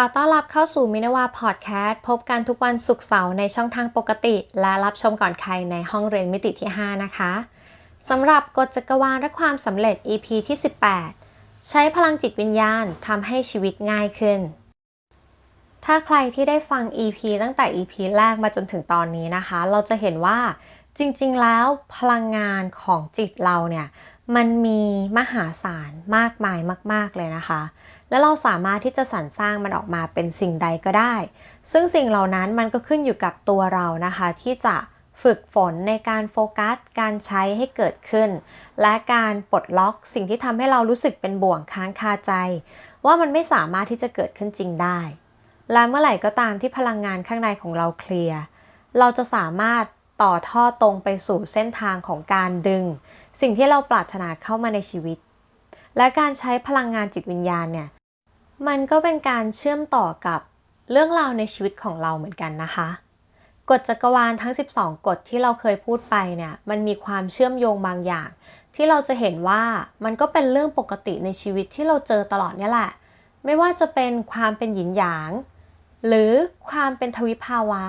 ขอต้อนรับเข้าสู่มินวาพอดแคสต์ พบกันทุกวันศุกร์เสาร์ในช่องทางปกติ และรับชมก่อนใครในห้องเรียนมิติที่ 5 นะคะสำหรับกฎจักรวาลและความสำเร็จ EP ที่ 18 ใช้พลังจิตวิญญาณทำให้ชีวิตง่ายขึ้น ถ้าใครที่ได้ฟัง EP ตั้งแต่ EP แรกมาจนถึงตอนนี้นะคะ เราจะเห็นว่าจริงๆ แล้วพลังงานของจิตเราเนี่ย มันมีมหาศาลมากมายมาก ๆ เลยนะคะ และเราสามารถที่จะสรรสร้างมันออกมาเป็นสิ่งใดก็ได้ ซึ่งสิ่งเหล่านั้นมันก็ขึ้นอยู่กับตัวเรานะคะ ที่จะฝึกฝนในการโฟกัส การใช้ให้เกิดขึ้น และการปลดล็อกสิ่งที่ทำให้เรารู้สึกเป็นบ่วงค้างคาใจ ว่ามันไม่สามารถที่จะเกิดขึ้นจริงได้ และเมื่อไหร่ก็ตามที่พลังงานข้างในของเราเคลียร์เราจะสามารถต่อท่อตรงไปสู่เส้นทางของการดึง สิ่งที่เราปรารถนาเข้ามาในชีวิต และการใช้พลังงานจิตวิญญาณเนี่ย มันก็เป็นการเชื่อมต่อกับเรื่องราวในชีวิตของเราเหมือนกันนะคะ กฎจักรวาลทั้ง 12 กฎที่เราเคยพูดไปเนี่ย มันมีความเชื่อมโยงบางอย่าง ที่เราจะเห็นว่ามันก็เป็นเรื่องปกติในชีวิตที่เราเจอตลอดเนี่ยแหละ ไม่ว่าจะเป็นความเป็นหยินหยาง หรือความเป็นทวิภาวะ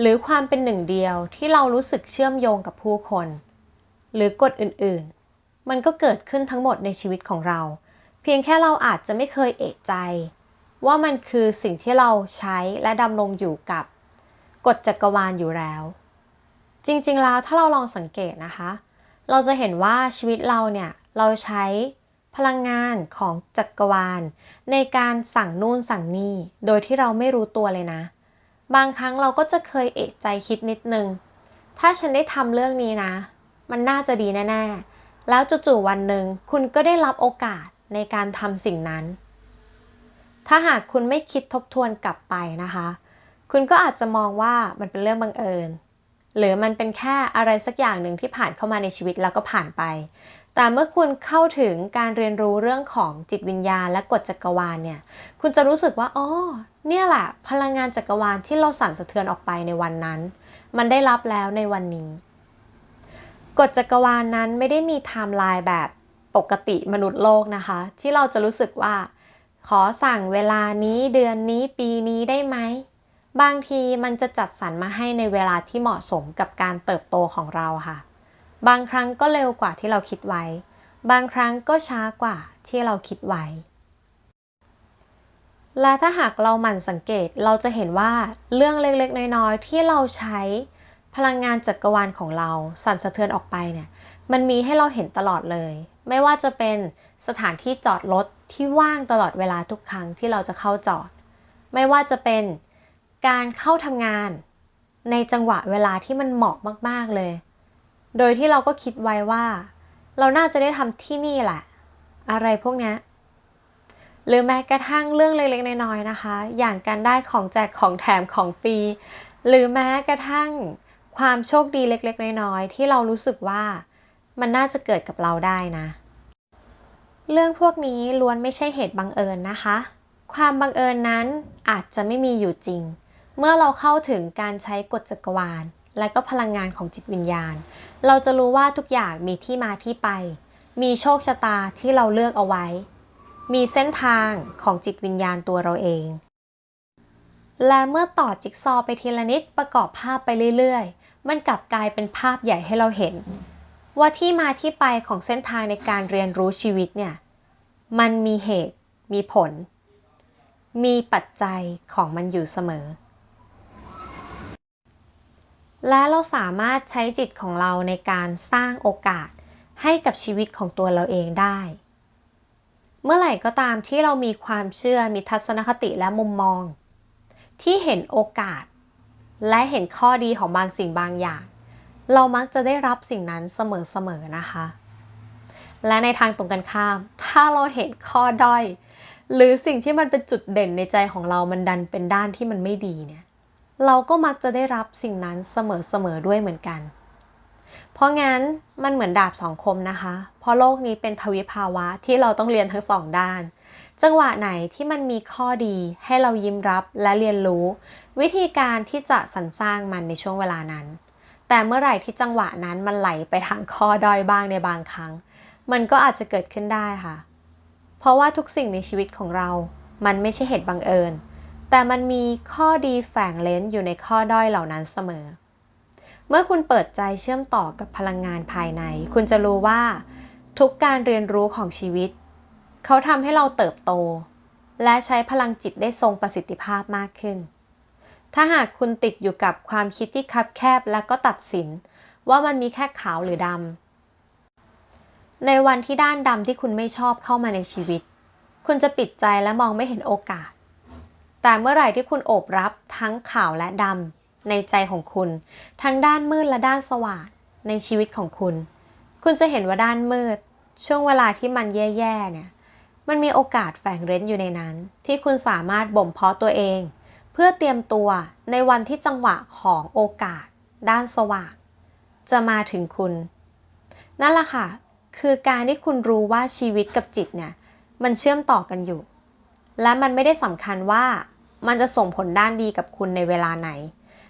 หรือความเป็นหนึ่งเดียวที่เรารู้สึกเชื่อมโยงกับผู้คน หรือกฎอื่นๆ มันก็เกิดขึ้นทั้งหมดในชีวิตของเรา พียงแค่เราอาจจะไม่เคยเอะใจ ว่ามันคือสิ่งที่เราใช้และดำรงอยู่กับกฎจักรวาลอยู่แล้ว จริงๆแล้วถ้าเราลองสังเกตนะคะ เราจะเห็นว่าชีวิตเราเนี่ย เราใช้พลังงานของจักรวาล ในการสั่งนู่นสั่งนี่ โดยที่เราไม่รู้ตัวเลยนะ บางครั้งเราก็จะเคยเอะใจคิดนิดนึง ถ้าฉันได้ทำเรื่องนี้นะ มันน่าจะดีแน่ๆ แล้วจู่ๆวันหนึ่งคุณก็ได้รับโอกาส ในการทำสิ่งนั้น ถ้าหากคุณไม่คิดทบทวนกลับไปนะคะ คุณก็อาจจะมองว่ามันเป็นเรื่องบังเอิญ หรือมันเป็นแค่อะไรสักอย่างหนึ่งที่ผ่านเข้ามาในชีวิตแล้วก็ผ่านไป แต่เมื่อคุณเข้าถึงการเรียนรู้เรื่องของจิตวิญญาณและกฎจักรวาลเนี่ย คุณจะรู้สึกว่าอ๋อเนี่ยแหละพลังงานจักรวาลที่เราสั่นสะเทือนออกไปในวันนั้น มันได้รับแล้วในวันนี้กฎจักรวาลนั้นไม่ได้มีไทม์ไลน์แบบ ปกติมนุษย์โลกนะคะ ที่เราจะรู้สึกว่า ขอสั่งเวลานี้เดือนนี้ปีนี้ได้ไหม บางทีมันจะจัดสรรมาให้ในเวลาที่เหมาะสมกับการเติบโตของเราค่ะ บางครั้งก็เร็วกว่าที่เราคิดไว้ บางครั้งก็ช้ากว่าที่เราคิดไว้ และถ้าหากเราหมั่นสังเกตเราจะเห็นว่าเรื่องเล็กๆ น้อยๆ ที่เราใช้พลังงานจักรวาลของเรา สั่นสะเทือนออกไปเนี่ย มันมีให้เราเห็นตลอดเลย ไม่ว่าจะเป็นสถานที่จอดรถที่ว่างตลอดเวลาทุกครั้งที่เราจะเข้าจอด ไม่ว่าจะเป็นการเข้าทำงานในจังหวะเวลาที่มันเหมาะมาก ๆเลย โดยที่เราก็คิดไว้ว่า เราน่าจะได้ทำที่นี่แหละ อะไรพวกนี้หรือแม้กระทั่งเรื่องเล็กๆน้อยๆนะคะ อย่างการได้ของแจกของแถมของฟรี หรือแม้กระทั่งความโชคดีเล็กๆน้อยๆที่เรารู้สึกว่า มันน่าจะเกิดกับเราได้นะ เรื่องพวกนี้ล้วนไม่ใช่เหตุบังเอิญนะคะ ความบังเอิญนั้นอาจจะไม่มีอยู่จริง เมื่อเราเข้าถึงการใช้กฎจักรวาล และก็พลังงานของจิตวิญญาณ เราจะรู้ว่าทุกอย่างมีที่มาที่ไป มีโชคชะตาที่เราเลือกเอาไว้ มีเส้นทางของจิตวิญญาณตัวเราเอง และเมื่อต่อจิ๊กซอไปทีละนิดประกอบภาพไปเรื่อยๆ มันกลับกลายเป็นภาพใหญ่ให้เราเห็น ว่าที่มาที่ไปของเส้นทางในการเรียนรู้ชีวิตเนี่ย มันมีเหตุ มีผล มีปัจจัยของมันอยู่เสมอ และเราสามารถใช้จิตของเราในการสร้างโอกาสให้กับชีวิตของตัวเราเองได้ เมื่อไหร่ก็ตามที่เรามีความเชื่อ มีทัศนคติและมุมมอง ที่เห็นโอกาส และเห็นข้อดีของบางสิ่งบางอย่าง เรามักจะได้รับสิ่งนั้นเสมอๆนะคะ และในทางตรงกันข้าม ถ้าเราเห็นข้อด้อย หรือสิ่งที่มันเป็นจุดเด่นในใจของเรามันดันเป็นด้านที่มันไม่ดีเนี่ย เราก็มักจะได้รับสิ่งนั้นเสมอๆด้วยเหมือนกัน เพราะงั้นมันเหมือนดาบสองคมนะคะ เพราะโลกนี้เป็นทวิภาวะที่เราต้องเรียนทั้งสองด้านจังหวะไหนที่มันมีข้อดีให้เรายิ้มรับและเรียนรู้ วิธีการที่จะสรรสร้างมันในช่วงเวลานั้น แต่เมื่อไหร่ที่จังหวะนั้นมันไหลไปทางข้อด้อยบ้างในบางครั้ง มันก็อาจจะเกิดขึ้นได้ค่ะ เพราะว่าทุกสิ่งในชีวิตของเรา มันไม่ใช่เหตุบังเอิญ แต่มันมีข้อดีแฝงเลนอยู่ในข้อด้อยเหล่านั้นเสมอ เมื่อคุณเปิดใจเชื่อมต่อกับพลังงานภายใน คุณจะรู้ว่า ทุกการเรียนรู้ของชีวิต เขาทำให้เราเติบโต และใช้พลังจิตได้ทรงประสิทธิภาพมากขึ้น ถ้าหากคุณติดอยู่กับความคิดที่คับแคบและก็ตัดสิน ว่ามันมีแค่ขาวหรือดำ ในวันที่ด้านดำที่คุณไม่ชอบเข้ามาในชีวิต คุณจะปิดใจและมองไม่เห็นโอกาส แต่เมื่อไหร่ที่คุณโอบรับทั้งขาวและดำในใจของคุณ ทั้งด้านมืดและด้านสว่างในชีวิตของคุณ คุณจะเห็นว่าด้านมืด ช่วงเวลาที่มันแย่ๆเนี่ย มันมีโอกาสแฝงเร้นอยู่ในนั้น ที่คุณสามารถบ่มเพาะตัวเอง เพื่อเตรียมตัวในวันที่จังหวะของโอกาส ด้านสว่าง จะมาถึงคุณ นั่นแหละค่ะ คือการที่คุณรู้ว่าชีวิตกับจิตเนี่ย มันเชื่อมต่อกันอยู่ และมันไม่ได้สำคัญว่ามันจะส่งผลด้านดีกับคุณในเวลาไหน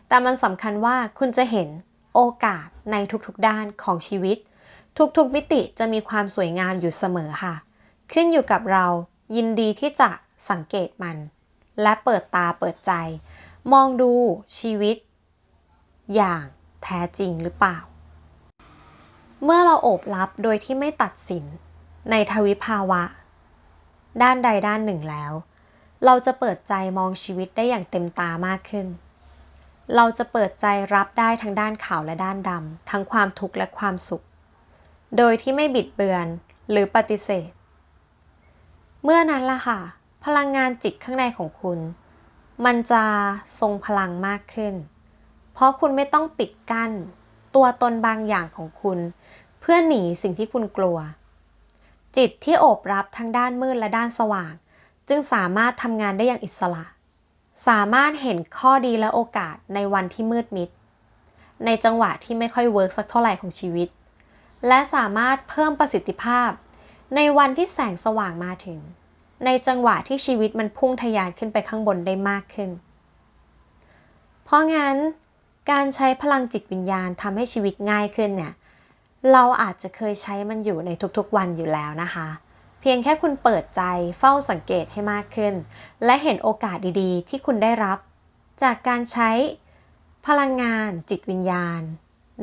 แต่มันสำคัญว่าคุณจะเห็นโอกาสในทุกๆด้านของชีวิต ทุกๆมิติจะมีความสวยงามอยู่เสมอค่ะ ขึ้นอยู่กับเรายินดีที่จะสังเกตมัน และเปิดตาเปิดใจ มองดูชีวิต อย่างแท้จริงหรือเปล่า เมื่อเราโอบรับโดยที่ไม่ตัดสินในทวิภาวะ ด้านใดด้านหนึ่งแล้ว เราจะเปิดใจมองชีวิตได้อย่างเต็มตามากขึ้น เราจะเปิดใจรับได้ทั้งด้านขาวและด้านดำทั้งความทุกข์และความสุข โดยที่ไม่บิดเบือนหรือปฏิเสธ เมื่อนั้นล่ะค่ะ พลังงานจิตข้างในของคุณ มันจะทรงพลังมากขึ้น เพราะคุณไม่ต้องปิดกั้น ตัวตนบางอย่างของคุณ เพื่อหนีสิ่งที่คุณกลัว จิตที่โอบรับทั้งด้านมืดและด้านสว่าง จึงสามารถทำงานได้อย่างอิสระ สามารถเห็นข้อดีและโอกาสในวันที่มืดมิด ในจังหวะที่ไม่ค่อยเวิร์กสักเท่าไหร่ของชีวิต และสามารถเพิ่มประสิทธิภาพ ในวันที่แสงสว่างมาถึง ในจังหวะที่ชีวิตมันพุ่งทะยานขึ้นไปข้างบนได้มากขึ้น เพราะงั้นการใช้พลังจิตวิญญาณทำให้ชีวิตง่ายขึ้นเนี่ย เราอาจจะเคยใช้มันอยู่ในทุกๆวันอยู่แล้วนะคะ เพียงแค่คุณเปิดใจเฝ้าสังเกตให้มากขึ้น และเห็นโอกาสดีๆ ที่คุณได้รับ จากการใช้พลังงานจิตวิญญาณ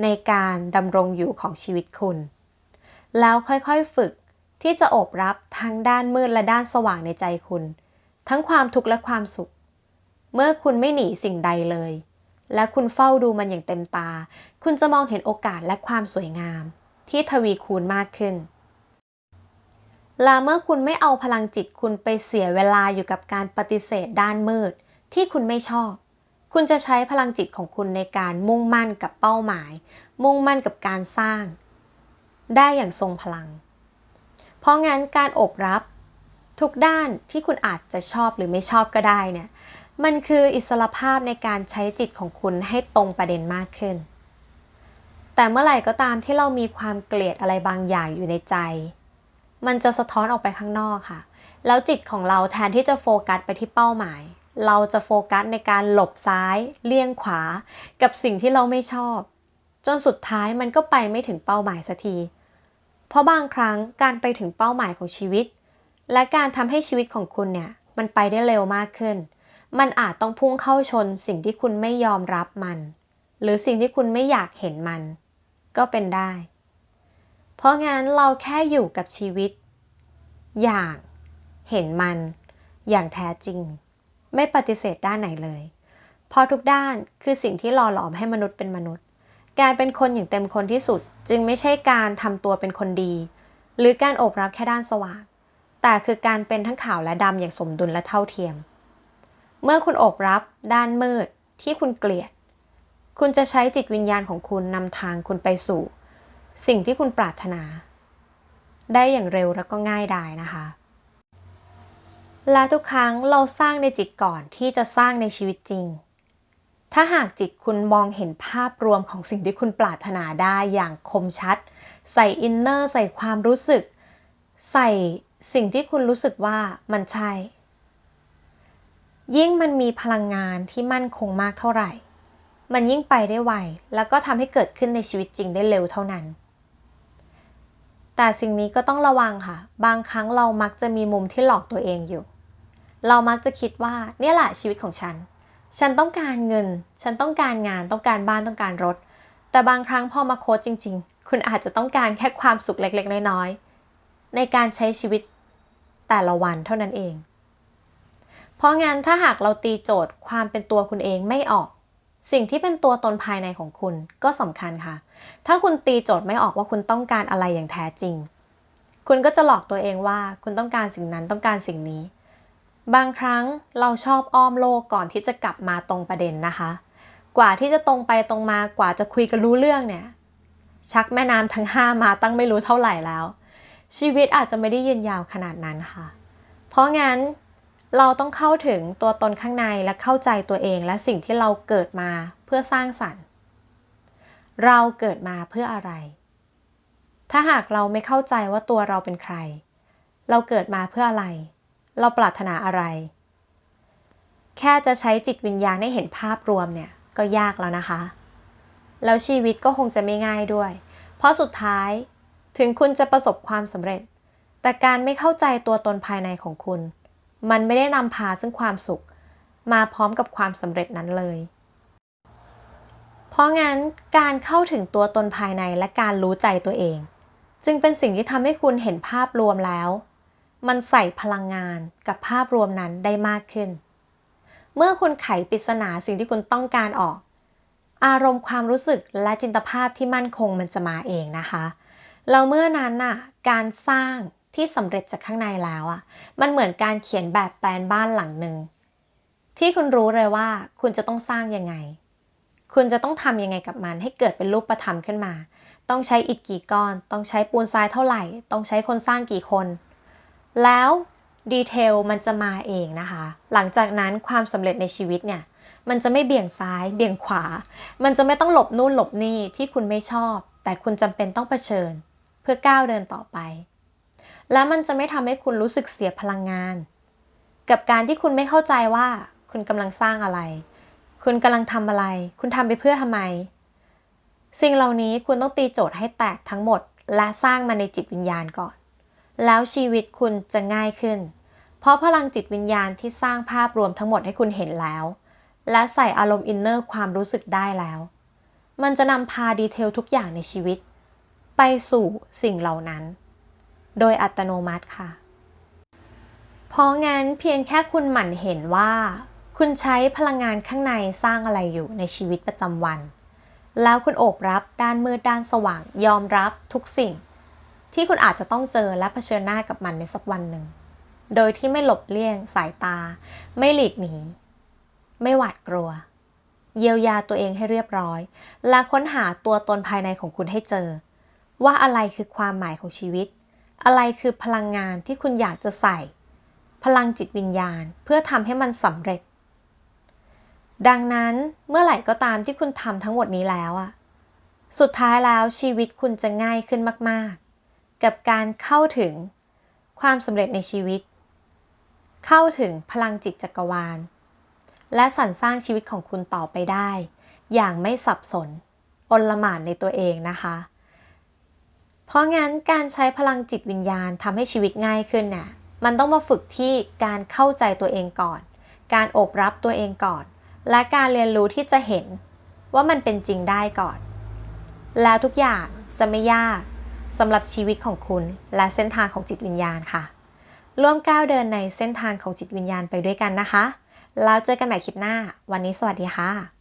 ในการดำรงอยู่ของชีวิตคุณ แล้วค่อยๆฝึก ที่จะโอบรับทั้งด้านมืดและด้านสว่างในใจคุณ ทั้งความทุกข์และความสุข เมื่อคุณไม่หนีสิ่งใดเลย และคุณเฝ้าดูมันอย่างเต็มตา คุณจะมองเห็นโอกาสและความสวยงาม ที่ทวีคูณมากขึ้นละเมื่อคุณไม่เอาพลังจิตคุณไปเสียเวลาอยู่กับการปฏิเสธด้านมืด ที่คุณไม่ชอบ คุณจะใช้พลังจิตของคุณในการมุ่งมั่นกับเป้าหมาย มุ่งมั่นกับการสร้าง ได้อย่างทรงพลัง เพราะงั้นการอบรับทุกด้านที่คุณอาจจะชอบหรือไม่ชอบก็ได้เนี่ย มันคืออิสระภาพในการใช้จิตของคุณให้ตรงประเด็นมากขึ้น แต่เมื่อไหร่ก็ตามที่เรามีความเกลียดอะไรบางอย่างอยู่ในใจ มันจะสะท้อนออกไปข้างนอกค่ะ แล้วจิตของเราแทนที่จะโฟกัสไปที่เป้าหมาย เราจะโฟกัสในการหลบซ้าย เลี่ยงขวา กับสิ่งที่เราไม่ชอบ จนสุดท้ายมันก็ไปไม่ถึงเป้าหมายสักที เพราะบางครั้งการไปถึงเป้าหมายของชีวิต และการทำให้ชีวิตของคุณเนี่ย มันไปได้เร็วมากขึ้น มันอาจต้องพุ่งเข้าชนสิ่งที่คุณไม่ยอมรับมัน หรือสิ่งที่คุณไม่อยากเห็นมัน ก็เป็นได้ เพราะงั้นเราแค่อยู่กับชีวิต อย่างเห็นมัน อย่างแท้จริง ไม่ปฏิเสธด้านไหนเลย เพราะทุกด้านคือสิ่งที่หล่อหลอมให้มนุษย์เป็นมนุษย์ การเป็นคนอย่างเต็มคนที่สุดจึงไม่ใช่การทำตัวเป็นคนดี หรือการโอบรับแค่ด้านสว่าง แต่คือการเป็นทั้งขาวและดำอย่างสมดุลและเท่าเทียม เมื่อคุณโอบรับด้านมืดที่คุณเกลียด คุณจะใช้จิตวิญญาณของคุณนำทางคุณไปสู่ สิ่งที่คุณปรารถนา ได้อย่างเร็วและก็ง่ายดายนะคะ และทุกครั้งเราสร้างในจิตก่อนที่จะสร้างในชีวิตจริง ถ้าหากจิตคุณมองเห็นภาพรวมของสิ่งที่คุณปรารถนาได้อย่างคมชัด ใส่อินเนอร์ใส่ความรู้สึก ใส่สิ่งที่คุณรู้สึกว่ามันใช่ ยิ่งมันมีพลังงานที่มั่นคงมากเท่าไหร่ มันยิ่งไปได้ไวแล้วก็ทำให้เกิดขึ้นในชีวิตจริงได้เร็วเท่านั้น แต่สิ่งนี้ก็ต้องระวังค่ะ บางครั้งเรามักจะมีมุมที่หลอกตัวเองอยู่ เรามักจะคิดว่าเนี่ยแหละชีวิตของฉัน ฉันต้องการเงิน ฉันต้องการงาน ต้องการบ้าน ต้องการรถ แต่บางครั้งพอมาโค้ชจริง ๆ คุณอาจจะต้องการแค่ความสุขเล็กๆ น้อยๆ ในการใช้ชีวิตแต่ละวันเท่านั้นเอง เพราะงั้นถ้าหากเราตีโจทย์ความเป็นตัวคุณเองไม่ออก สิ่งที่เป็นตัวตนภายในของคุณก็สำคัญค่ะ ถ้าคุณตีโจทย์ไม่ออกว่าคุณต้องการอะไรอย่างแท้จริง คุณก็จะหลอกตัวเองว่าคุณต้องการสิ่งนั้นต้องการสิ่งนี้ บางครั้งเราชอบอ้อมโลกก่อนที่จะกลับมาตรงประเด็นนะคะ กว่าที่จะตรงไปตรงมากว่าจะคุยกันรู้เรื่องเนี่ย ชักแม่น้ำทั้งห้ามาตั้งไม่รู้เท่าไหร่แล้ว ชีวิตอาจจะไม่ได้ยืนยาวขนาดนั้นค่ะ เพราะงั้นเราต้องเข้าถึงตัวตนข้างในและเข้าใจตัวเองและสิ่งที่เราเกิดมาเพื่อสร้างสรรค์ เราเกิดมาเพื่ออะไร ถ้าหากเราไม่เข้าใจว่าตัวเราเป็นใคร เราเกิดมาเพื่ออะไร เราปรารถนาอะไร แค่จะใช้จิตวิญญาณให้เห็นภาพรวมเนี่ยก็ยากแล้วนะคะ แล้วชีวิตก็คงจะไม่ง่ายด้วย เพราะสุดท้ายถึงคุณจะประสบความสำเร็จ แต่การไม่เข้าใจตัวตนภายในของคุณ มันไม่ได้นำพาซึ่งความสุข มาพร้อมกับความสำเร็จนั้นเลย เพราะงั้นการเข้าถึงตัวตนภายในและการรู้ใจตัวเอง จึงเป็นสิ่งที่ทำให้คุณเห็นภาพรวมแล้ว มันใส่พลังงานกับภาพรวมนั้นได้มากขึ้น เมื่อคุณไขปริศนาสิ่งที่คุณต้องการออก อารมณ์ความรู้สึกและจินตภาพที่มั่นคงมันจะมาเองนะคะแล้วเมื่อนั้นน่ะ การสร้างที่สำเร็จจากข้างในแล้วอะ มันเหมือนการเขียนแบบแปลนบ้านหลังหนึ่งที่คุณรู้เลยว่าคุณจะต้องสร้างยังไง คุณจะต้องทำยังไงกับมันให้เกิดเป็นรูประธรรมขึ้นมา ต้องใช้อิฐกี่ก้อน ต้องใช้ปูนทรายเท่าไหร่ ต้องใช้คนสร้างกี่คน แล้วดีเทลมันจะมาเองนะคะ หลังจากนั้นความสำเร็จในชีวิตเนี่ย มันจะไม่เบี่ยงซ้าย เบี่ยงขวา มันจะไม่ต้องหลบนู่นหลบนี่ที่คุณไม่ชอบ แต่คุณจำเป็นต้องเผชิญ เพื่อก้าวเดินต่อไป และมันจะไม่ทำให้คุณรู้สึกเสียพลังงาน กับการที่คุณไม่เข้าใจว่า คุณกำลังสร้างอะไร คุณกำลังทำอะไร คุณทำไปเพื่อทำไม สิ่งเหล่านี้คุณต้องตีโจทย์ให้แตกทั้งหมด และสร้างมาในจิตวิญญาณก่อน แล้วชีวิตคุณจะง่ายขึ้น เพราะพลังจิตวิญญาณที่สร้างภาพรวมทั้งหมดให้คุณเห็นแล้ว และใส่อารมณ์อินเนอร์ความรู้สึกได้แล้ว มันจะนำพาดีเทลทุกอย่างในชีวิต ไปสู่สิ่งเหล่านั้น โดยอัตโนมัติค่ะ เพราะงั้นเพียงแค่คุณหมั่นเห็นว่า คุณใช้พลังงานข้างในสร้างอะไรอยู่ในชีวิตประจำวัน แล้วคุณโอบรับด้านมืดด้านสว่างยอมรับทุกสิ่ง ที่คุณอาจจะต้องเจอและเผชิญหน้ากับมันในสักวันหนึ่ง โดยที่ไม่หลบเลี่ยง สายตา ไม่หลีกหนี ไม่หวาดกลัว เยียวยาตัวเองให้เรียบร้อย และค้นหาตัวตนภายในของคุณให้เจอ ว่าอะไรคือความหมายของชีวิต อะไรคือพลังงานที่คุณอยากจะใส่ พลังจิตวิญญาณเพื่อทำให้มันสำเร็จ ดังนั้นเมื่อไหร่ก็ตามที่คุณทำทั้งหมดนี้แล้วอะสุดท้ายแล้วชีวิตคุณจะง่ายขึ้นมาก กับการเข้าถึงความสำเร็จในชีวิต เข้าถึงพลังจิตจักรวาล และสรรสร้างชีวิตของคุณต่อไปได้ อย่างไม่สับสนอนละหมานในตัวเองนะคะ เพราะงั้นการใช้พลังจิตวิญญาณทำให้ชีวิตง่ายขึ้นน่ะมันต้องมาฝึกที่การเข้าใจตัวเองก่อน การอบรับตัวเองก่อน และการเรียนรู้ที่จะเห็นว่ามันเป็นจริงได้ก่อน แล้วทุกอย่างจะไม่ยาก สำหรับชีวิตของคุณและเส้นทางของจิตวิญญาณค่ะ ร่วมก้าวเดินในเส้นทางของจิตวิญญาณไปด้วยกันนะคะ แล้วเจอกันใหม่คลิปหน้า วันนี้สวัสดีค่ะ